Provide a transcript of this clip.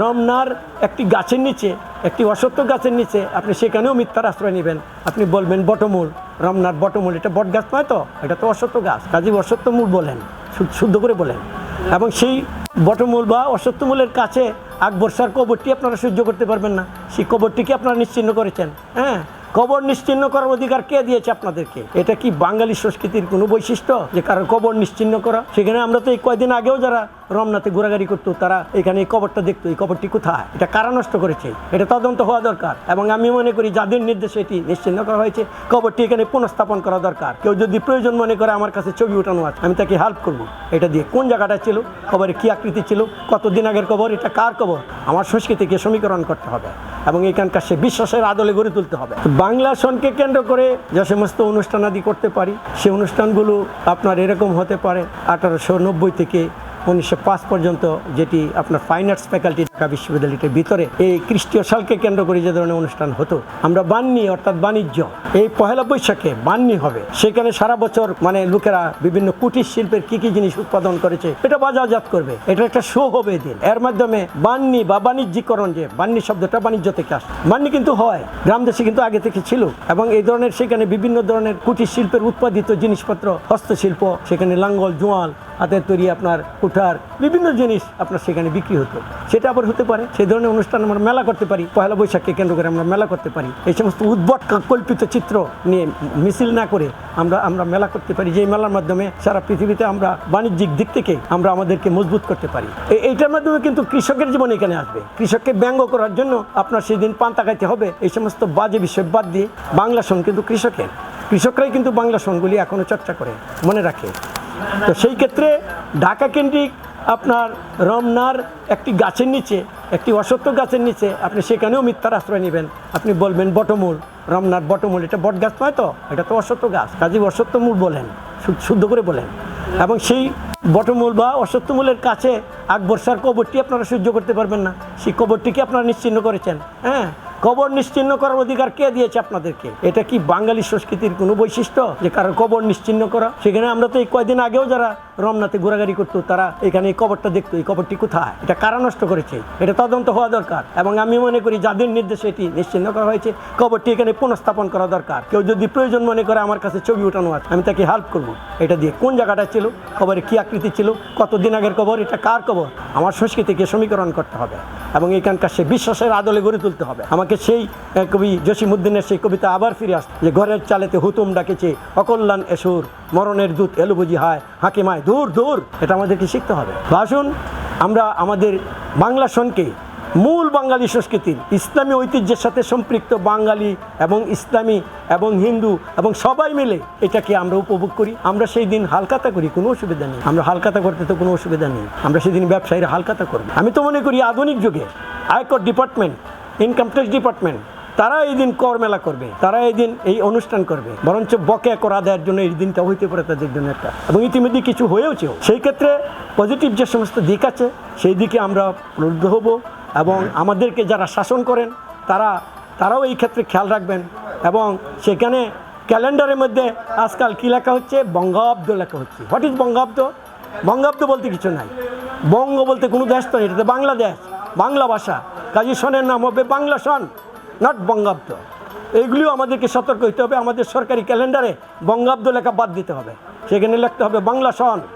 রমনার একটি গাছের নিচে, একটি অসত্য গাছের নিচে আপনি সেখানেও মিথ্যার আশ্রয় নেবেন। আপনি বলবেন বটমূল, রমনার বটমূল, এটা বট গাছ নয় তো? এটা তো অসত্য গাছ। কাজী অসত্য মূল বলেন শুদ্ধ করে বলেন। এবং সেই বটমূল বা অসত্যমূলের কাছে আকবর স্যার কবরটি আপনারা সহ্য করতে পারবেন না। সেই কবরটিকে আপনারা নিশ্চিন্ন করেছেন হ্যাঁ? কবর নিশ্চিহ্ন করার অধিকার কে দিয়েছে আপনাদেরকে? এটা কি বাঙালি সংস্কৃতির কোনো বৈশিষ্ট্য যে কারও কবর নিশ্চিহ্ন করা? সেখানে আমরা তো এই কয়দিন আগেও যারা রমনাতে ঘোরাঘুরি করতো, তারা এখানে এই কবরটা দেখতো, এই কবরটি কোথায়? এটা কারা নষ্ট করেছে? এটা তদন্ত হওয়া দরকার। এবং আমি মনে করি যাদের নির্দেশে এটি নিশ্চিহ্ন করা হয়েছে, কবরটি এখানে পুনঃস্থাপন করা দরকার। কেউ যদি প্রয়োজন মনে করে আমার কাছে ছবি ওঠানো আছে, আমি তাকে হেল্প করব। এটা দিয়ে কোন জায়গাটা ছিল? কবরে কি আকৃতি ছিল? কতদিন আগের কবর? এটা কার কবর? আমার সংস্কৃতিকে সমীকরণ করতে হবে। এবং এখানকার সে বিশ্বাসের আদলে গড়ে তুলতে হবে। বাংলা সনকে কেন্দ্র করে যে সমস্ত অনুষ্ঠান আদি করতে পারি, সেই অনুষ্ঠানগুলো আপনার এরকম হতে পারে আঠারোশো নব্বই থেকে উনিশশো পাঁচ পর্যন্ত যেটি আপনার ফাইন আর্টস ফ্যাকাল্টি ঢাকা বিশ্ববিদ্যালয়টির ভিতরে এই খ্রিস্টীয় সালকে কেন্দ্র করে যে ধরনের অনুষ্ঠান হতো, আমরা বান্নি অর্থাৎ বাণিজ্য, এই পহেলা বৈশাখে বান্নি হবে। সেখানে সারা বছর মানে লোকেরা বিভিন্ন কুটির শিল্পের কি কি জিনিস উৎপাদন করেছে, এটা বাজারজাত করবে। এটা একটা শো হবে দিন। এর মাধ্যমে বান্নি বা বাণিজ্যিকরণ যে, বান্নি শব্দটা বাণিজ্য থেকে আসে। বান্নি কিন্তু হয়, গ্রাম দেশে কিন্তু আগে থেকে ছিল। এবং এই ধরনের সেখানে বিভিন্ন ধরনের কুটির শিল্পের উৎপাদিত জিনিসপত্র, হস্তশিল্প, সেখানে লাঙ্গল, জোয়াল হাতের তৈরি আপনার কুঠার, বিভিন্ন জিনিস আপনার সেখানে বিক্রি হতো। সেটা আবার হতে পারে, সেই ধরনের অনুষ্ঠান আমরা মেলা করতে পারি পয়লা বৈশাখকে কেন্দ্র করে আমরা মেলা করতে পারি। এই সমস্ত উদ্ভট কল্পিত চিত্র নিয়ে মিছিল না করে আমরা আমরা মেলা করতে পারি যে মেলার মাধ্যমে সারা পৃথিবীতে আমরা বাণিজ্যিক দিক থেকে আমরা আমাদেরকে মজবুত করতে পারি। এইটার মাধ্যমে কিন্তু কৃষকের জীবন এখানে আসবে। কৃষককে ব্যঙ্গ করার জন্য আপনার সেদিন পান তাকাইতে হবে, এই সমস্ত বাজে বিষয় বাদ দিয়ে বাংলা সন কিন্তু কৃষকের। কৃষকরাই কিন্তু বাংলা সনগুলি এখনও চর্চা করে, মনে রাখে। তো সেই ক্ষেত্রে ঢাকা কেন্দ্রিক আপনার রমনার একটি গাছের নিচে, একটি অসত্য গাছের নিচে আপনি সেখানেও মিথ্যার আশ্রয় নেবেন। আপনি বলবেন বটমূল, রমনার বটমূল, এটা বট গাছ নয় তো? এটা তো অসত্য গাছ। কাজী অসত্য মূল বলেন শুদ্ধ করে বলেন। এবং সেই বটমূল বা অসত্যমূলের কাছে আকবর স্যার কবরটি আপনারা সহ্য করতে পারবেন না। সেই কবরটিকে আপনারা নিশ্চিন্ন করেছেন হ্যাঁ? কবর নিশ্চিন্ন করার অধিকার কে দিয়েছে আপনাদেরকে? এটা কি বাঙালি সংস্কৃতির কোনো বৈশিষ্ট্য যে কারণ কবর নিশ্চিন্ন করা? সেখানে আমরা তো এই কয়দিন আগেও যারা রমনাতে ঘোরাঘুরি করতো, তারা এখানে এই কবরটা দেখতো, এই কবরটি কোথায়? এটা কারা নষ্ট করেছে? এটা তদন্ত হওয়া দরকার। এবং আমি মনে করি যাদের নির্দেশে এটি নিশ্চিহ্ন করা হয়েছে, কবরটি এখানে পুনঃস্থাপন করা দরকার। কেউ যদি প্রয়োজন মনে করে আমার কাছে ছবি ওঠানো আছে, আমি তাকে হেল্প করব। এটা দিয়ে কোন জায়গাটা ছিল, কবরে কি আকৃতি ছিল, কতদিন আগের কবর, এটা কার কবর? আমার সংস্কৃতিকে সমীকরণ করতে হবে। এবং এখানকার সে বিশ্বাসের আদলে গড়ে তুলতে হবে। আমাকে সেই কবি জসিমুদ্দিনের সেই কবিতা আবার ফিরে আসছে, যে ঘরের চালেতে হুতুম ডাকেছে, অকল্যাণ এসুর, মরণের দূত এলো বুঝি হায়, হাকিমায় দূর দূর, এটা আমাদেরকে শিখতে হবে। আসুন, আমরা আমাদের বাংলা সনকে, মূল বাঙালি সংস্কৃতির ইসলামী ঐতিহ্যের সাথে সম্পৃক্ত বাঙালি এবং ইসলামী এবং হিন্দু এবং সবাই মিলে এটাকে আমরা উপভোগ করি। আমরা সেই দিন হালকাতা করি, কোনো অসুবিধা নেই। আমরা হালকাতা করতে তো কোনো অসুবিধা নেই। আমরা সেদিন ব্যবসায়ীরা হালকাতা করব। আমি তো মনে করি আধুনিক যুগে, আয়কর ডিপার্টমেন্ট, ইনকাম ট্যাক্স ডিপার্টমেন্ট তারা এই দিন কর মেলা করবে, তারা এই দিন এই অনুষ্ঠান করবে, বরঞ্চ বকে করা দেওয়ার জন্য এই দিনটা হইতে পারে তাদের জন্য একটা। এবং ইতিমধ্যে কিছু হয়েওছেও, সেই ক্ষেত্রে পজিটিভ যে সমস্ত দিক আছে, সেই দিকে আমরা প্রলুব্ধ হব এবং আমাদেরকে যারা শাসন করেন, তারা, তারাও এই ক্ষেত্রে খেয়াল রাখবেন এবং সেখানে ক্যালেন্ডারের মধ্যে আজকাল কী লেখা হচ্ছে? বঙ্গাব্দ লেখা হচ্ছে। হোয়াট ইজ বঙ্গাব্দ? বঙ্গাব্দ বলতে কিছু নাই। বঙ্গ বলতে কোনো দেশ তো নেই, এটা তো বাংলাদেশ, বাংলা ভাষা। কাজী সনের নাম হবে বাংলা সন। নট বঙ্গাব্দ। এইগুলিও আমাদেরকে সতর্ক হতে হবে, আমাদের সরকারি ক্যালেন্ডারে বঙ্গাব্দ লেখা বাদ দিতে হবে। সেখানে লিখতে হবে বাংলা সন।